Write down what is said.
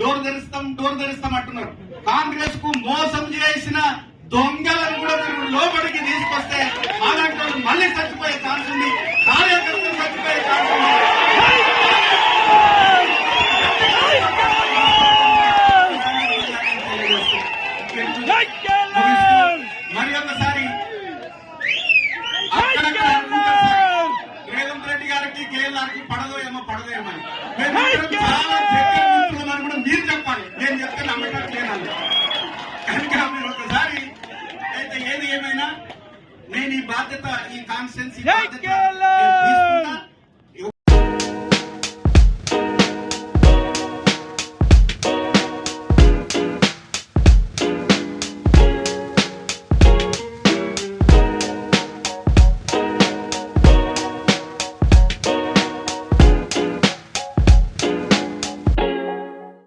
door తెరుస్తాం door తెరుస్తాం అంటున్నారు కాంగ్రెస్కు మోసం చేసిన దొంగలను కూడా మీరు లోపలికి తీసుకొస్తే అలాంటి మళ్ళీ చచ్చిపోయే ఛాన్స్ ఉంది కార్యకర్తలు చచ్చిపోయే ఛాన్స్ ఉంది మరి ఒకసారి రేవంత్ రెడ్డి గారికి కేఎల్ఆర్కి పడదో ఏమో పడదో ఏమో కనుక మీరు ఒకసారి అయితే ఏది ఏమైనా నేను ఈ బాధ్యత ఈ కాన్స్టెన్సీ బాధ్యత